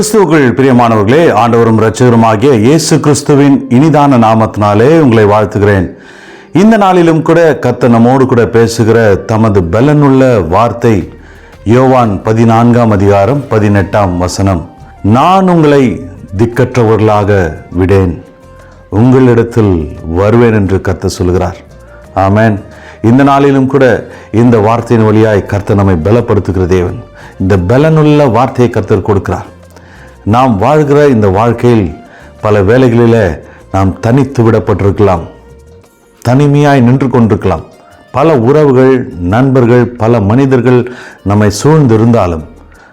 கிறிஸ்துவுக்குள் பிரியமானவர்களே ஆண்டவரும் இரட்சகருமாகிய இயேசு கிறிஸ்துவின் இனிதான நாமத்தினாலே உங்களை வாழ்த்துகிறேன். இந்த நாளிலும் கூட கத்த நம்மோடு கூட பேசுகிற தமது பலனுள்ள வார்த்தை யோவான் பதினான்காம் அதிகாரம் பதினெட்டாம் வசனம். நான் உங்களை திக்கற்றவர்களாக விடேன் உங்களிடத்தில் வருவேன் என்று கத்த சொல்கிறார். ஆமேன். இந்த நாளிலும் கூட இந்த வார்த்தையின் வழியாய் கர்த்தர் நம்மை பலப்படுத்துகிற தேவன். இந்த பலனுள்ள வார்த்தையை கர்த்தர் கொடுக்கிறார். நாம் வாழ்கிற இந்த வாழ்க்கையில் பல வேலைகளில் நாம் தனித்து விடப்பட்டிருக்கலாம். தனிமையாய் நின்று கொண்டிருக்கலாம். பல உறவுகள் நண்பர்கள் பல மனிதர்கள் நம்மை சூழ்ந்திருந்தாலும்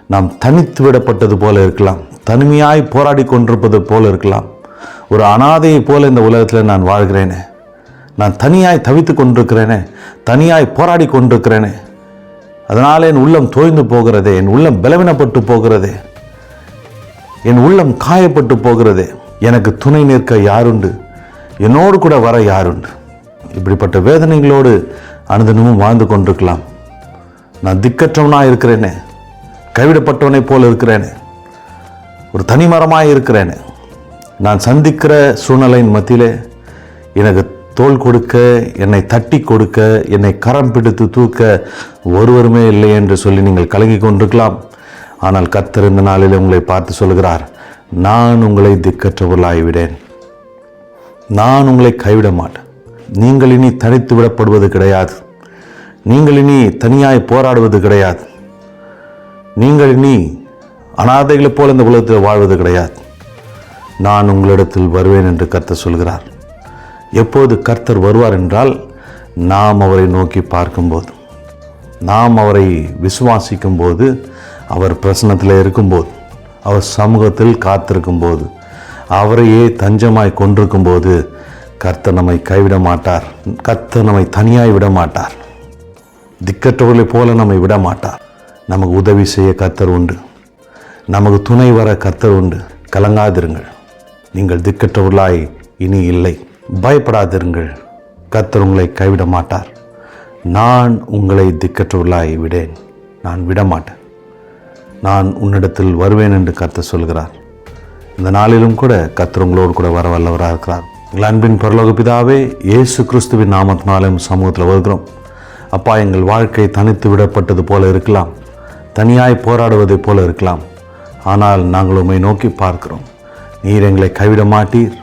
நாம் தனித்து விடப்பட்டது போல இருக்கலாம். தனிமையாய் போராடி கொண்டிருப்பது போல இருக்கலாம். ஒரு அனாதையைப் போல இந்த உலகத்தில் நான் வாழ்கிறேனே. நான் தனியாய் தவித்து கொண்டிருக்கிறேனே. தனியாய் போராடி கொண்டிருக்கிறேனே. அதனால் என் உள்ளம் தோய்ந்து போகிறதே என் உள்ளம் பலவீனப்பட்டு போகிறதே. என் உள்ளம் காயப்பட்டு போகிறது. எனக்கு துணை நிற்க யாருண்டு? என்னோடு கூட வர யாருண்டு? இப்படிப்பட்ட வேதனைகளோடு அனுதினமும் வாழ்ந்து கொண்டிருக்கலாம். நான் திக்கற்றவனாக இருக்கிறேனே. கைவிடப்பட்டவனை போல் இருக்கிறேனே. ஒரு தனிமரமாக இருக்கிறேனே. நான் சந்திக்கிற சூழ்நிலையின் மத்தியிலே எனக்கு தோள் கொடுக்க என்னை தட்டி கொடுக்க என்னை கரம் பிடித்து தூக்க ஒருவருமே இல்லை என்று சொல்லி நீங்கள் கலங்கி கொண்டிருக்கலாம். ஆனால் கர்த்தர் இந்த நாளில் உங்களை பார்த்து சொல்கிறார் நான் உங்களை திக்கற்றவர்களாகிவிடேன் நான் உங்களை கைவிட மாட்டேன் நீங்கள் இனி தனித்து விடப்படுவது கிடையாது. நீங்கள் இனி தனியாய் போராடுவது கிடையாது. நீங்கள் இனி அனாதைகளைப் போல இந்த உலகத்தில் வாழ்வது கிடையாது. நான் உங்களிடத்தில் வருவேன் என்று கர்த்தர் சொல்கிறார். எப்போது கர்த்தர் வருவார் என்றால் நாம் அவரை நோக்கி பார்க்கும்போது நாம் அவரை விசுவாசிக்கும் போது அவர் பிரசனத்தில் இருக்கும்போது அவர் சமூகத்தில் காத்திருக்கும் போது அவரையே தஞ்சமாய் கொண்டிருக்கும் போது கர்த்தர் நம்மை கைவிட மாட்டார். கர்த்தர் நம்மை தனியாய் விட மாட்டார். திக்கற்றவர்களைப் போல நம்மை விட மாட்டார். நமக்கு உதவி செய்ய கர்த்தர் உண்டு. நமக்கு துணை வர கர்த்தர் உண்டு. கலங்காதிருங்கள். நீங்கள் திக்கற்றவர்களாய் இனி இல்லை. பயப்படாதிருங்கள். கர்த்தர் உங்களை கைவிட மாட்டார். நான் உங்களை திக்கற்றவர்களாய் விடேன். நான் விட மாட்டேன் நான் உன்னிடத்தில் வருவேன் என்று கர்த்த சொல்கிறார். இந்த நாளிலும் கூட கர்த்தர் உங்களோடு கூட வர வல்லவராக இருக்கிறார். எங்கள் அன்பின் பரலோக பிதாவே இயேசு கிறிஸ்துவின் நாமத்தினாலும் சமூகத்தில் வருகிறோம். அப்பா எங்கள் வாழ்க்கை தனித்து விடப்பட்டது போல இருக்கலாம். தனியாய் போராடுவதைப் போல இருக்கலாம். ஆனால் நாங்கள் உம்மை நோக்கி பார்க்கிறோம். நீர் எங்களை கைவிட மாட்டீர்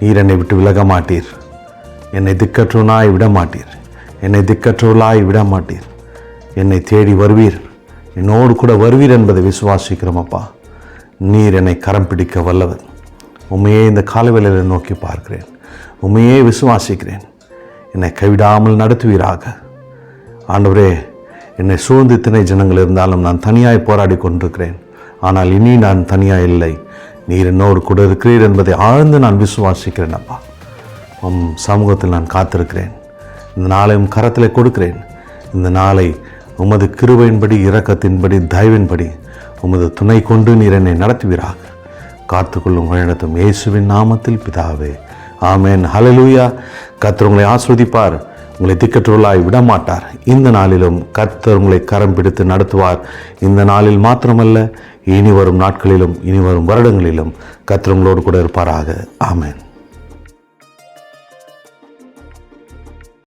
நீர் என்னை விட்டு விலக மாட்டீர் என்னை திக்கற்றவனாய் விட மாட்டீர் என்னை திக்கற்றவளாய் விட மாட்டீர் என்னை தேடி வருவீர். என்னோடு கூட வருவீர் என்பதை விசுவாசிக்கிறோம் அப்பா. நீர் என்னை கரம் பிடிக்க வல்லவர். உண்மையே இந்த காலவேளையில் நோக்கி பார்க்கிறேன். உண்மையே விசுவாசிக்கிறேன். என்னை கைவிடாமல் நடத்துவீராக. ஆண்டவரே என்னை சூழ்ந்து இத்தனை ஜனங்கள் இருந்தாலும் நான் தனியாய் போராடி கொண்டிருக்கிறேன். ஆனால் இனி நான் தனியாக இல்லை. நீர் என்னோடு கூட இருக்கிறீர் என்பதை ஆழ்ந்து நான் விசுவாசிக்கிறேன் அப்பா. உம் சமூகத்தில் நான் காத்திருக்கிறேன். இந்த நாளை கரத்தில் கொடுக்கிறேன். இந்த நாளை உமது கிருபையின்படி இரக்கத்தின்படி தயவின்படி உமது துணை கொண்டு நீர் என்னை நடத்துவீராக. காத்துக்கொள்ளும் வழிநடத்தும் இயேசுவின் நாமத்தில் பிதாவே. ஆமேன். ஹலலூயா கத்தர் உங்களை ஆஸ்வதிப்பார். உங்களை திக்கற்றுள்ளாய் விடமாட்டார். இந்த நாளிலும் கர்த்தர் உங்களை கரம் பிடித்து நடத்துவார். இந்த நாளில் மாத்திரமல்ல இனி வரும் நாட்களிலும் இனி வரும் வருடங்களிலும் கர்த்தர் உங்களோடு கூட இருப்பாராக. ஆமேன்.